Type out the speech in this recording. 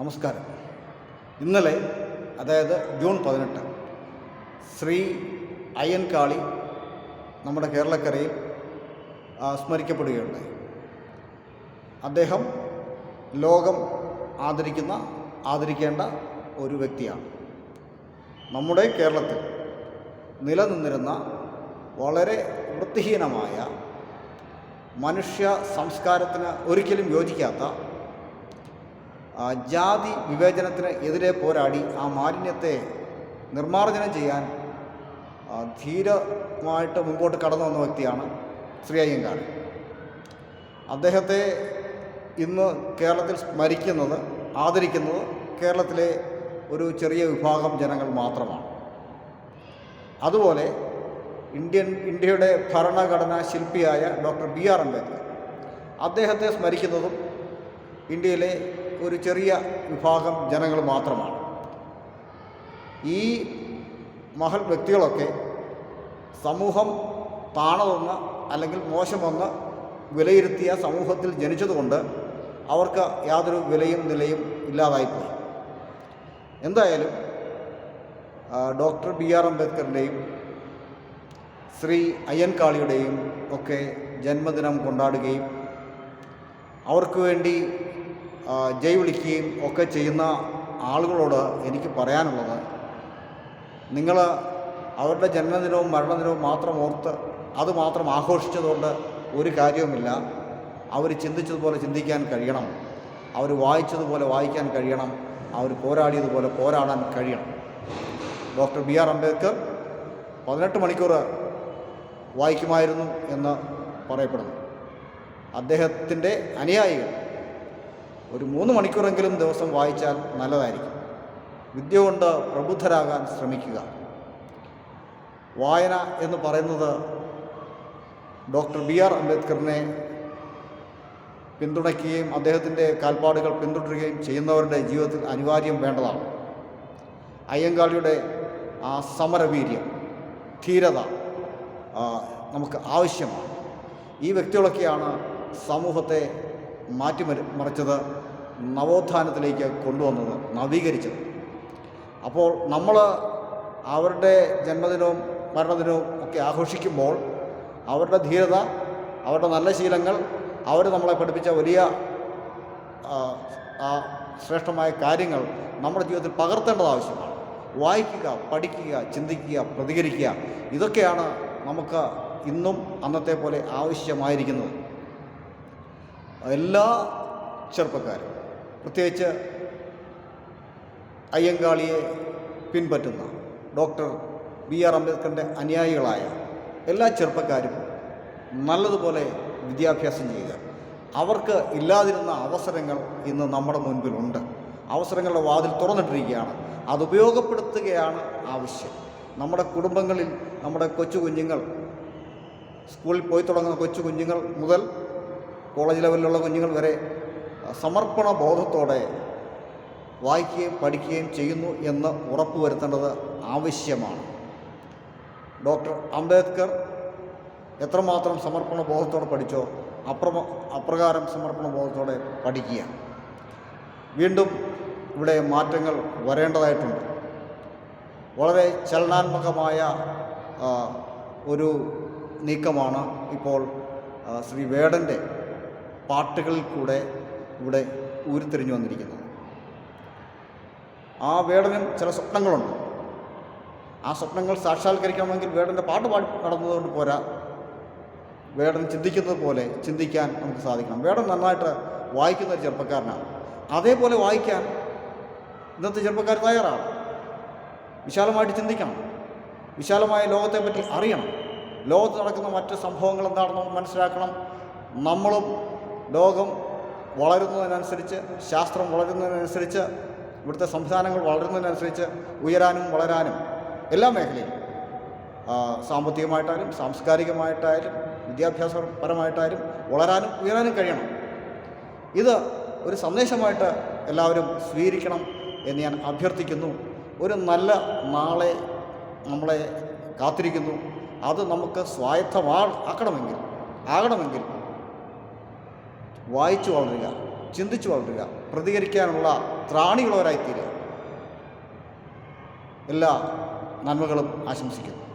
നമസ്കാരം. ഇന്നലെ അതായത് ജൂൺ പതിനെട്ട് ശ്രീ അയ്യൻകാളി നമ്മുടെ കേരളക്കരയിൽ സ്മരിക്കപ്പെടുകയുണ്ടായി. അദ്ദേഹം ലോകം ആദരിക്കുന്ന ആദരിക്കേണ്ട ഒരു വ്യക്തിയാണ്. നമ്മുടെ കേരളത്തിൽ നിലനിന്നിരുന്ന വളരെ വൃത്തിഹീനമായ മനുഷ്യ സംസ്കാരത്തിന് ഒരിക്കലും യോജിക്കാത്ത ജാതി വിവേചനത്തിന് എതിരെ പോരാടി ആ മാലിന്യത്തെ നിർമ്മാർജനം ചെയ്യാൻ ധീരമായിട്ട് മുമ്പോട്ട് കടന്നു വന്ന വ്യക്തിയാണ് ശ്രീ അയ്യങ്കാർ അദ്ദേഹത്തെ ഇന്ന് കേരളത്തിൽ സ്മരിക്കുന്നത് ആദരിക്കുന്നത് കേരളത്തിലെ ഒരു ചെറിയ വിഭാഗം ജനങ്ങൾ മാത്രമാണ്. അതുപോലെ ഇന്ത്യൻ ഇന്ത്യയുടെ ഭരണഘടനാ ശില്പിയായ ഡോക്ടർ ബി ആർ അംബേദ്കർ അദ്ദേഹത്തെ സ്മരിക്കുന്നതും ഇന്ത്യയിലെ ഒരു ചെറിയ വിഭാഗം ജനങ്ങൾ മാത്രമാണ്. ഈ മഹൽ വ്യക്തികളൊക്കെ സമൂഹം താണതെന്ന് അല്ലെങ്കിൽ മോശമെന്ന് വിലയിരുത്തിയ സമൂഹത്തിൽ ജനിച്ചതുകൊണ്ട് അവർക്ക് യാതൊരു വിലയും നിലയും ഇല്ലാതായിപ്പോയി. എന്തായാലും ഡോക്ടർ ബി ആർ അംബേദ്കറിന്റെയും ശ്രീ അയ്യൻകാളിയുടെയും ഒക്കെ ജന്മദിനം കൊണ്ടാടുകയും അവർക്ക് വേണ്ടി ജയ് വിളിക്കുകയും ഒക്കെ ചെയ്യുന്ന ആളുകളോട് എനിക്ക് പറയാനുള്ളത് നിങ്ങൾ അവരുടെ ജന്മദിനവും മരണദിനവും മാത്രം ഓർത്ത് അത് മാത്രം ആഘോഷിച്ചതുകൊണ്ട് ഒരു കാര്യവുമില്ല. അവർ ചിന്തിച്ചതുപോലെ ചിന്തിക്കാൻ കഴിയണം. അവർ വായിച്ചതുപോലെ വായിക്കാൻ കഴിയണം. അവർ പോരാടിയതുപോലെ പോരാടാൻ കഴിയണം. ഡോക്ടർ ബി ആർ അംബേദ്കർ പതിനെട്ട് മണിക്കൂർ വായിക്കുമായിരുന്നു എന്ന് പറയപ്പെടുന്നു. അദ്ദേഹത്തിന്റെ അനുയായികൾ ഒരു മൂന്ന് മണിക്കൂറെങ്കിലും ദിവസം വായിച്ചാൽ നല്ലതായിരിക്കും. വിദ്യ കൊണ്ട് പ്രബുദ്ധരാകാൻ ശ്രമിക്കുക. വായന എന്ന് പറയുന്നത് ഡോക്ടർ ബി ആർ അംബേദ്കറിനെ പിന്തുണയ്ക്കുകയും അദ്ദേഹത്തിന്റെ കാൽപ്പാടുകൾ പിന്തുടരുകയും ചെയ്യുന്നവരുടെ ജീവിതത്തിൽ അനിവാര്യം വേണ്ടതാണ്. അയ്യങ്കാളിയുടെ ആ സമരവീര്യം ധീരത നമുക്ക് ആവശ്യമാണ്. ഈ വ്യക്തികളൊക്കെയാണ് സമൂഹത്തെ മാറ്റിമറി മറിച്ചത് നവോത്ഥാനത്തിലേക്ക് കൊണ്ടുവന്നത് നവീകരിച്ചത്. അപ്പോൾ നമ്മൾ അവരുടെ ജന്മദിനവും മരണദിനവും ഒക്കെ ആഘോഷിക്കുമ്പോൾ അവരുടെ ധീരത അവരുടെ നല്ല ശീലങ്ങൾ അവർ നമ്മളെ പഠിപ്പിച്ച വലിയ ശ്രേഷ്ഠമായ കാര്യങ്ങൾ നമ്മുടെ ജീവിതത്തിൽ പകർത്തേണ്ടത് ആവശ്യമാണ്. വായിക്കുക പഠിക്കുക ചിന്തിക്കുക പ്രതികരിക്കുക ഇതൊക്കെയാണ് നമുക്ക് ഇന്നും അന്നത്തെ പോലെ ആവശ്യമായിരിക്കുന്നത്. എല്ലാ ചെറുപ്പക്കാരും പ്രത്യേകിച്ച് അയ്യങ്കാളിയെ പിൻപറ്റുന്ന ഡോക്ടർ ബി ആർ അംബേദ്കറിന്റെ അനുയായികളായ എല്ലാ ചെറുപ്പക്കാരും നല്ലതുപോലെ വിദ്യാഭ്യാസം ചെയ്യുക. അവർക്ക് ഇല്ലാതിരുന്ന അവസരങ്ങൾ ഇന്ന് നമ്മുടെ മുൻപിലുണ്ട്. അവസരങ്ങളുടെ വാതിൽ തുറന്നിട്ടിരിക്കുകയാണ്. അത് ഉപയോഗപ്പെടുത്തുകയാണ് ആവശ്യം. നമ്മുടെ കുടുംബങ്ങളിൽ നമ്മുടെ കൊച്ചു കുഞ്ഞുങ്ങൾ സ്കൂളിൽ പോയി തുടങ്ങുന്ന കൊച്ചു കുഞ്ഞുങ്ങൾ മുതൽ കോളേജ് ലെവലിലുള്ള കുഞ്ഞുങ്ങൾ വരെ സമർപ്പണ ബോധത്തോടെ വായിക്കുകയും പഠിക്കുകയും ചെയ്യുന്നു എന്ന് ഉറപ്പുവരുത്തേണ്ടത് ആവശ്യമാണ്. ഡോക്ടർ അംബേദ്കർ എത്രമാത്രം സമർപ്പണ ബോധത്തോടെ പഠിച്ചോ അപ്ര അപ്രകാരം സമർപ്പണ ബോധത്തോടെ പഠിക്കുക വീണ്ടും ഇവിടെ മാറ്റങ്ങൾ വരേണ്ടതായിട്ടുണ്ട്. വളരെ ചലനാത്മകമായ ഒരു നീക്കമാണ് ഇപ്പോൾ ശ്രീ വേടന്റെ പാട്ടുകളിൽ കൂടെ ഇവിടെ ഉരുത്തിരിഞ്ഞു വന്നിരിക്കുന്നത് ആ വേടനും ചില സ്വപ്നങ്ങളുണ്ട്. ആ സ്വപ്നങ്ങൾ സാക്ഷാത്കരിക്കണമെങ്കിൽ വേടന്റെ പാട്ട് പാടി നടന്നതുകൊണ്ട് പോരാ. വേടൻ ചിന്തിക്കുന്നത് പോലെ ചിന്തിക്കാൻ നമുക്ക് സാധിക്കണം. വേടൻ നന്നായിട്ട് വായിക്കുന്ന ഒരു ചെറുപ്പക്കാരനാണ്. അതേപോലെ വായിക്കാൻ ഇന്നത്തെ ചെറുപ്പക്കാർ തയ്യാറാണ്. വിശാലമായിട്ട് ചിന്തിക്കണം. വിശാലമായ ലോകത്തെപ്പറ്റി അറിയണം. ലോകത്ത് നടക്കുന്ന മറ്റ് സംഭവങ്ങൾ എന്താണെന്ന് മനസ്സിലാക്കണം. നമ്മളും ലോകം വളരുന്നതിനനുസരിച്ച് ശാസ്ത്രം വളരുന്നതിനനുസരിച്ച് ഇവിടുത്തെ സംവിധാനങ്ങൾ വളരുന്നതിനനുസരിച്ച് ഉയരാനും വളരാനും എല്ലാ മേഖലയിലും സാമ്പത്തികമായിട്ടായാലും സാംസ്കാരികമായിട്ടായാലും വിദ്യാഭ്യാസപരമായിട്ടായാലും വളരാനും ഉയരാനും കഴിയണം. ഇത് ഒരു സന്ദേശമായിട്ട് എല്ലാവരും സ്വീകരിക്കണം എന്ന് ഞാൻ അഭ്യർത്ഥിക്കുന്നു. ഒരു നല്ല നാളെ നമ്മളെ കാത്തിരിക്കുന്നു. അത് നമുക്ക് സ്വായത്തമാ ആക്കണമെങ്കിൽ ആകണമെങ്കിൽ വായിച്ചു വളരുക ചിന്തിച്ചു വളരുക പ്രതികരിക്കാനുള്ള ത്രാണിയുള്ളവരായിത്തീരുക. എല്ലാ നന്മകളും ആശംസിക്കുന്നു.